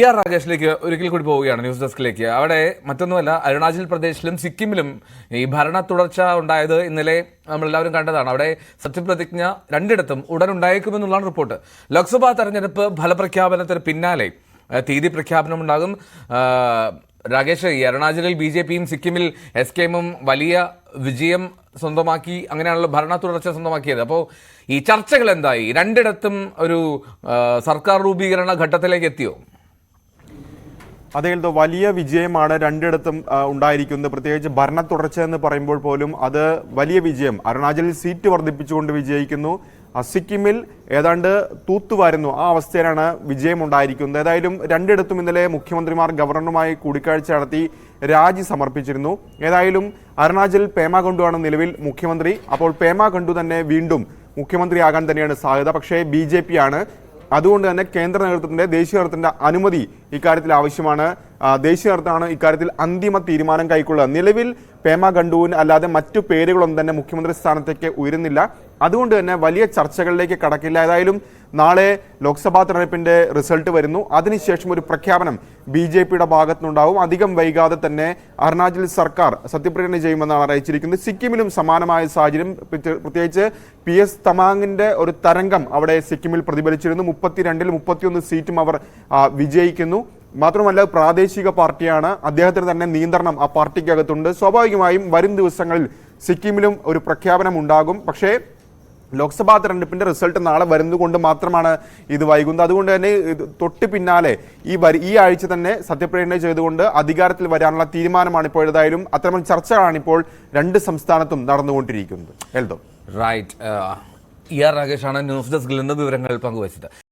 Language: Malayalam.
ഇ ആർ രാജേഷിലേക്ക് ഒരിക്കൽ കൂടി പോവുകയാണ് ന്യൂസ് ഡെസ്കിലേക്ക്. അവിടെ മറ്റൊന്നുമല്ല അരുണാചൽ പ്രദേശിലും സിക്കിമിലും ഈ ഭരണ തുടർച്ച ഉണ്ടായത് ഇന്നലെ നമ്മളെല്ലാവരും കണ്ടതാണ്. അവിടെ സത്യപ്രതിജ്ഞ രണ്ടിടത്തും ഉടൻ ഉണ്ടായേക്കുമെന്നുള്ളതാണ് റിപ്പോർട്ട്. ലോക്സഭാ തെരഞ്ഞെടുപ്പ് ഫലപ്രഖ്യാപനത്തിന് പിന്നാലെ തീയതി പ്രഖ്യാപനം ഉണ്ടാകും. രാകേഷ് ഈ അരുണാചലിൽ ബി ജെ പിയും സിക്കിമിൽ എസ് കെ എമ്മും വലിയ വിജയം സ്വന്തമാക്കി അങ്ങനെയാണല്ലോ ഭരണ തുടർച്ച സ്വന്തമാക്കിയത്. അപ്പോൾ ഈ ചർച്ചകൾ എന്തായി? രണ്ടിടത്തും ഒരു സർക്കാർ രൂപീകരണ ഘട്ടത്തിലേക്ക് എത്തിയോ? അദ്ദേഹത്തെ വലിയ വിജയമാണ് രണ്ടിടത്തും ഉണ്ടായിരിക്കുന്നത്. പ്രത്യേകിച്ച് ഭരണ തുടർച്ച എന്ന് പറയുമ്പോൾ പോലും അത് വലിയ വിജയം. അരുണാചലിൽ സീറ്റ് വർദ്ധിപ്പിച്ചുകൊണ്ട് വിജയിക്കുന്നു. സിക്കിമിൽ ഏതാണ്ട് തൂത്തുവാരുന്നു. ആ അവസ്ഥയിലാണ് വിജയം ഉണ്ടായിരിക്കുന്നത് ഏതായാലും രണ്ടിടത്തും ഇന്നലെ മുഖ്യമന്ത്രിമാർ ഗവർണറുമായി കൂടിക്കാഴ്ച നടത്തി രാജി സമർപ്പിച്ചിരുന്നു. ഏതായാലും അരുണാചൽ പേമ ഖണ്ഡുവാണ് നിലവിൽ മുഖ്യമന്ത്രി. അപ്പോൾ പേമ ഖണ്ഡു തന്നെ വീണ്ടും മുഖ്യമന്ത്രിയാകാൻ തന്നെയാണ് സാധ്യത. പക്ഷേ ബി ജെ പി ആണ് അതുകൊണ്ട് തന്നെ കേന്ദ്ര നേതൃത്വത്തിന്റെ ദേശീയ നേതൃത്വത്തിന്റെ അനുമതി ഇക്കാര്യത്തിൽ ആവശ്യമാണ്. ദേശീയ നേതൃത്വമാണ് ഇക്കാര്യത്തിൽ അന്തിമ തീരുമാനം കൈക്കൊള്ളുക. നിലവിൽ പേമ ഖണ്ഡുവിന് അല്ലാതെ മറ്റു പേരുകളൊന്നും തന്നെ മുഖ്യമന്ത്രി സ്ഥാനത്തേക്ക് ഉയരുന്നില്ല. അതുകൊണ്ട് തന്നെ വലിയ ചർച്ചകളിലേക്ക് കടക്കില്ല. ഏതായാലും നാളെ ലോക്സഭാ തെരഞ്ഞെടുപ്പിന്റെ റിസൾട്ട് വരുന്നു. അതിനുശേഷം ഒരു പ്രഖ്യാപനം ബി ജെ പിയുടെ ഭാഗത്തുനിന്നുണ്ടാവും. അധികം വൈകാതെ തന്നെ അരുണാചൽ സർക്കാർ സത്യപ്രതിജ്ഞ ചെയ്യുമെന്നാണ് അറിയിച്ചിരിക്കുന്നത്. സിക്കിമിലും സമാനമായ സാഹചര്യം പ്രത്യേക- പ്രത്യേകിച്ച് പി എസ് തമാങ്ങിന്റെ ഒരു തരംഗം അവിടെ സിക്കിമിൽ പ്രതിഫലിച്ചിരുന്നു. മുപ്പത്തിരണ്ടിൽ മുപ്പത്തിയൊന്ന് സീറ്റും അവർ വിജയിക്കുന്നു. മാത്രമല്ല പ്രാദേശിക പാർട്ടിയാണ്. അദ്ദേഹത്തിന് തന്നെ നിയന്ത്രണം ആ പാർട്ടിക്കകത്തുണ്ട്. സ്വാഭാവികമായും വരും ദിവസങ്ങളിൽ സിക്കിമിലും ഒരു പ്രഖ്യാപനം ഉണ്ടാകും. പക്ഷേ ലോക്സഭാ തെരഞ്ഞെടുപ്പിന്റെ റിസൾട്ട് നാളെ വരുന്നതുകൊണ്ട് മാത്രമാണ് ഇത് വൈകുന്നത്. അതുകൊണ്ട് തന്നെ തൊട്ട് പിന്നാലെ ഈ വരി ഈ ആഴ്ച തന്നെ സത്യപ്രതിജ്ഞ ചെയ്തുകൊണ്ട് അധികാരത്തിൽ വരാനുള്ള തീരുമാനമാണ് ഇപ്പോൾ ഏതായാലും അത്തരം ചർച്ചകളാണ് ഇപ്പോൾ രണ്ട് സംസ്ഥാനത്തും നടന്നുകൊണ്ടിരിക്കുന്നത്. എൽദോ. റൈറ്റ് ഇ ആർ രാകേഷാണ് ന്യൂസ് ഡെസ്കിൽ നിന്ന് വിവരങ്ങൾ പങ്കുവച്ചത്